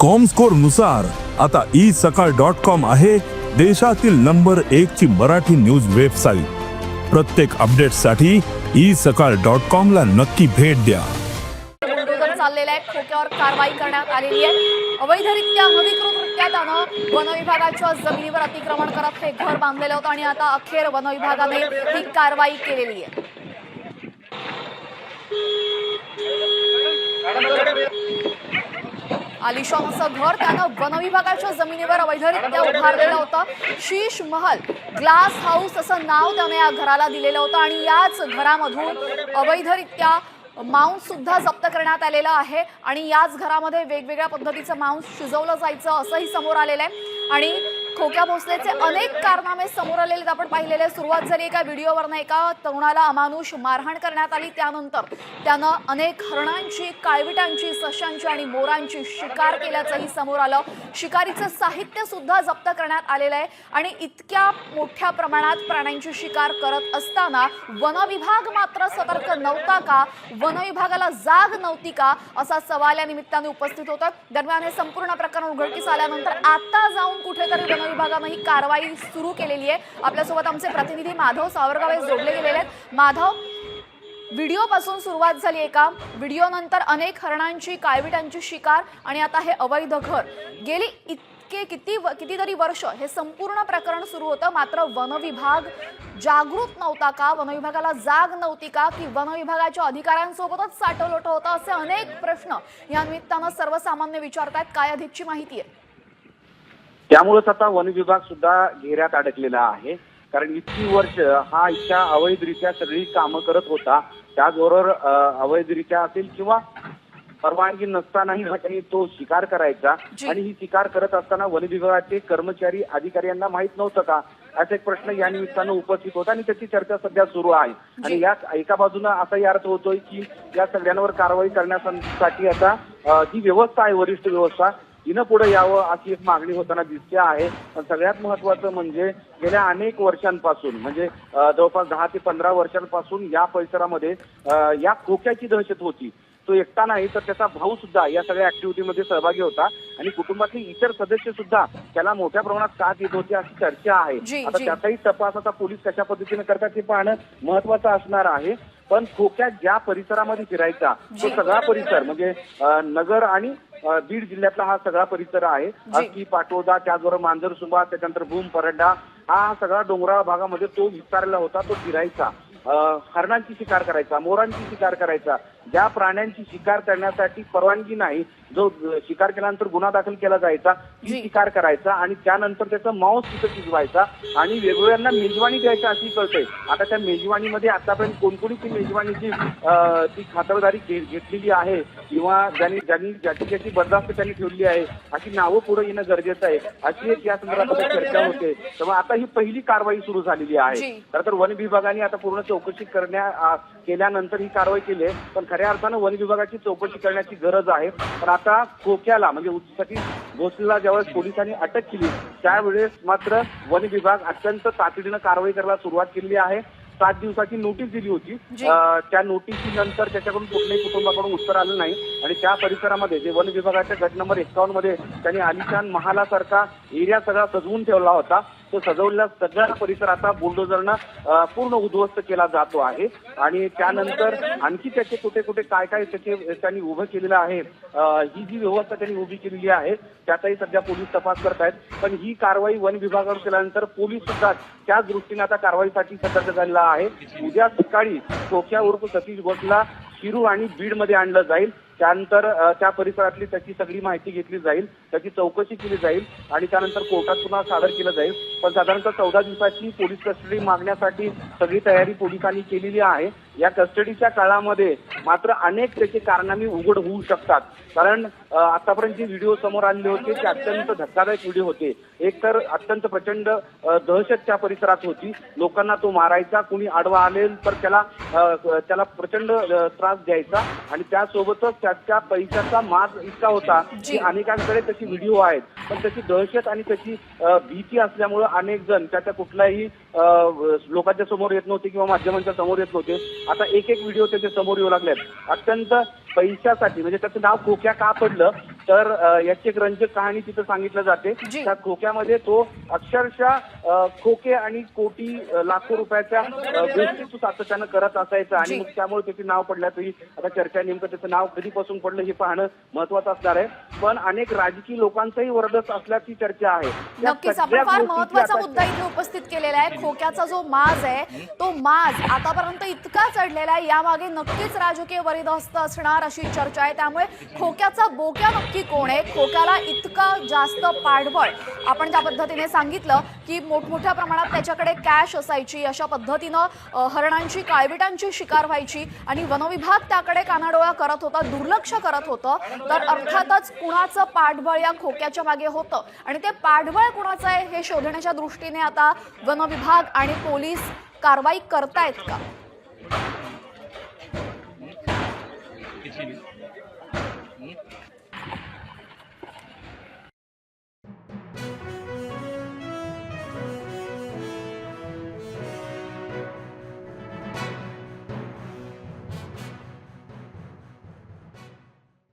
कॉमस्कोरनुसार आता ई सकाळ dot com आहे देशातील नंबर एक ची मराठी न्यूज वेबसाईट प्रत्येक अपडेटसाठी ई सकाळ डॉट कॉम ला नक्की भेट द्या. बुलडोझर आहे खोक्यावर कारवाई करण्यात आलेली आहे. अवैधरित्या अनधिकृतरित्या त्यानं वन विभागाच्या जमिनीवर अतिक्रमण करत हे घर बांधलेलं होतं आणि आता अखेर वन विभागाने ही कारवाई केलेली आहे. आलिशान असं घर त्यानं वनविभागाच्या जमिनीवर अवैधरित्या उभारलेलं होतं. शीश महल ग्लास हाऊस असं नाव त्याने या घराला दिलेलं होतं आणि याच घरामधून अवैधरित्या मांस सुद्धा जप्त करण्यात आलेलं आहे आणि याच घरामध्ये वेगवेगळ्या पद्धतीचं मांस शिजवलं जायचं असंही समोर आलेलं आहे. आणि खोक्या भोसलेचे अनेक कारनामे समोर आलेले आपण पाहिलेले सुरुवात झाली एका व्हिडिओवरनं एका तरुणाला अमानुष मारहाण करण्यात आली. त्यानंतर त्यानं अनेक हरणांची काळविटांची सशांची आणि मोरांची शिकार केल्याचंही समोर आलं. शिकारीचं साहित्य सुद्धा जप्त करण्यात आलेलं आहे. आणि इतक्या मोठ्या प्रमाणात प्राण्यांची शिकार करत असताना वनविभाग मात्र सतर्क नव्हता का? वनविभागाला जाग नव्हती का? असा सवाल या निमित्ताने उपस्थित होता दरम्यान हे संपूर्ण प्रकरण उघडकीस आल्यानंतर आता जाऊन कुठेतरी वन विभागानं ही कारवाई सुरू केलेली आहे. आपल्यासोबत आमचे प्रतिनिधी माधव सावरगावे जोडले गेलेले आहेत. माधव व्हिडिओपासून सुरुवात झाली आहे का? व्हिडिओनंतर अनेक हरणांची काळविटांची शिकार आणि आता हे अवैध घर. गेली इतके किती व- कितीतरी वर्ष हे संपूर्ण प्रकरण सुरू होतं. मात्र वनविभाग जागृत नव्हता का? वनविभागाला जाग नव्हती का? की वन विभागाच्या अधिकाऱ्यांसोबतच साठवलोट होतं? असे अनेक प्रश्न या निमित्तानं सर्वसामान्य विचारतायत. काय अधिकची माहिती आहे? त्यामुळेच आता वन विभाग सुद्धा घेऱ्यात अडकलेला आहे. कारण इतकी वर्ष हा इतक्या अवैधरित्या सगळी कामं करत होता. त्याचबरोबर अवैधरित्या असेल किंवा परवानगी नसतानाही हा तो शिकार करायचा. आणि ही शिकार करत असताना वन विभागाचे कर्मचारी अधिकारी यांना माहीत नव्हतं का? असा एक प्रश्न या निमित्तानं उपस्थित होता आणि त्याची चर्चा सध्या सुरू आहे. आणि या एका बाजूला असाही अर्थ होतोय की या सगळ्यांवर कारवाई करण्यासाठी आता जी व्यवस्था आहे वरिष्ठ व्यवस्था. तिनं पुढे यावं अशी एक मागणी होताना दिसते आहे. पण सगळ्यात महत्वाचं म्हणजे गेल्या अनेक वर्षांपासून म्हणजे जवळपास दहा ते पंधरा वर्षांपासून या परिसरामध्ये या खोक्याची दहशत होती. तो एकटा नाही तर त्याचा भाऊ सुद्धा या सगळ्या ऍक्टिव्हिटीमध्ये सहभागी होता. आणि कुटुंबातले इतर सदस्य सुद्धा त्याला मोठ्या प्रमाणात साथ येत होते अशी चर्चा आहे. आता. त्याचाही तपास आता पोलीस कशा पद्धतीने करतात हे पाहणं महत्वाचं असणार आहे. पण खोक्यात ज्या परिसरामध्ये फिरायचा तो. सगळा परिसर म्हणजे नगर आणि बीड जिल्ह्यातला हा सगळा परिसर आहे. की पाटोदा त्याचबरोबर मांजरसुंबा त्याच्यानंतर भूम परंडा हा सगळा डोंगराळ भागामध्ये तो विस्तारला होता तो फिरायचा हरणांची शिकार करायचा मोरांची शिकार करायचा. ज्या प्राण्यांची शिकार करण्यासाठी परवानगी नाही जो शिकार केल्यानंतर गुन्हा दाखल केला जायचा ती. शिकार करायचा आणि त्यानंतर त्याचा मांस तिथं शिजवायचा आणि वेगवेगळ्यांना मेजवानी द्यायची अशी कळतंय. आता त्या मेजवानीमध्ये आतापर्यंत कोणकोणी ती मेजवानीची ती खातरदारी घे- घेतलेली आहे किंवा ज्यांनी ज्यांनी ज्याची ज्याची बरदास्त त्यांनी ठेवली आहे अशी नावं पुढे येणं गरजेचं आहे. अशी एक या संदर्भात चर्चा होते. त्यामुळे आता ही पहिली कारवाई सुरू झालेली. आहे. खरं तर वन विभागाने आता पूर्ण चौकशी करण्या केल्यानंतर ही कारवाई केली आहे. पण खऱ्या अर्थानं वन विभागाची चौकशी करण्याची गरज आहे. पण आता खोक्याला म्हणजे सतीश भोसलेला ज्यावेळेस पोलिसांनी अटक केली त्यावेळेस मात्र वन विभाग अत्यंत तातडीनं कारवाई करायला सुरुवात केलेली आहे. सात दिवसाची नोटीस दिली होती. त्या नोटीसीनंतर त्याच्याकडून कुठल्याही कुटुंबाकडून उत्तर आलं नाही. आणि त्या परिसरामध्ये जे वन विभागाच्या गट नंबर एकावन्नमध्ये त्यांनी आलिशान महालासारखा एरिया सगळा सजवून ठेवला होता. तो सजवलेला सगळा परिसर आता बुलडोझरनं पूर्ण उद्ध्वस्त केला जातो आहे. आणि त्यानंतर आणखी त्याचे कुठे कुठे काय काय त्याचे त्यांनी उभं केलेलं आहे ही जी व्यवस्था त्यांनी उभी केलेली आहे त्याचाही सध्या पोलीस तपास करत आहेत पण ही कारवाई वन विभागावर केल्यानंतर पोलीस सुद्धा त्याच दृष्टीने आता कारवाईसाठी सतर्क झालेला आहे. उद्या सकाळी टोक्या उर्फ सतीश घोषला शिरू आणि बीडमध्ये आणलं जाईल. त्यानंतर त्या परिसरातली त्याची सगळी माहिती घेतली जाईल त्याची चौकशी केली जाईल आणि त्यानंतर कोर्टात पुन्हा सादर केलं जाईल. पण साधारणतः चौदा दिवसाची पोलीस कस्टडी मागण्यासाठी सगळी तयारी पोलिसांनी केलेली आहे. या कस्टडीच्या काळामध्ये मात्र अनेक त्याचे कारनामे उघड होऊ शकतात. कारण आतापर्यंत जे व्हिडिओ समोर आलेले होते ते अत्यंत धक्कादायक व्हिडिओ होते. एक तर अत्यंत प्रचंड दहशत त्या परिसरात होती. लोकांना तो मारायचा कुणी आडवा आलेल तर त्याला त्याला प्रचंड त्रास द्यायचा आणि त्यासोबतच त्याच्या पैशाचा माज इतका होता. की अनेकांकडे त्याची व्हिडिओ आहेत. पण त्याची दहशत आणि त्याची भीती असल्यामुळं अनेक जण त्याच्या कुठल्याही अ, लोकांच्या समोर येत नव्हते किंवा माध्यमांच्या समोर येत नव्हते. आता एक एक व्हिडिओ त्याच्यासमोर येऊ लागलेत अत्यंत पैशासाठी म्हणजे त्याचं नाव खोक्या का पडलं? तर याची एक रंजक कहाणी तिथं सांगितलं जाते. त्या खोक्यामध्ये तो अक्षरशः खोके आणि कोटी लाखो रुपयाच्या गोष्टी तो सातत्यानं करत असायचा आणि. मग त्यामुळे त्याचे नाव पडल्याचंही आता चर्चा नेमकं त्याचं नाव कधीपासून पडलं हे पाहणं महत्वाचं असणार आहे. पण अनेक राजकीय लोकांचाही वर्दस असल्याची चर्चा आहे. नक्कीच आपण फार महत्त्वाचा मुद्दा इथे उपस्थित केलेला आहे. खोक्याचा जो माज आहे तो माज आतापर्यंत इतका चढलेला आहे. यामागे नक्कीच राजकीय वरिदहस्त असणार अशी चर्चा आहे. त्यामुळे खोक्याचा बोक्या नक्की कोण आहे? खोक्याला इतका जास्त पाठबळ. आपण ज्या पद्धतीने सांगितलं की मोठमोठ्या प्रमाणात त्याच्याकडे कॅश असायची अशा पद्धतीनं हरणांची काळविटांची शिकार व्हायची आणि वनविभाग त्याकडे कानाडोळा करत होता दुर्लक्ष करत होतं. तर अर्थातच कुणाचं पाठबळ या खोक्याच्या मागे होतं? आणि ते पाठबळ कुणाचं आहे हे शोधण्याच्या दृष्टीने आता वनविभाग आणि पोलीस कारवाई करतायत का?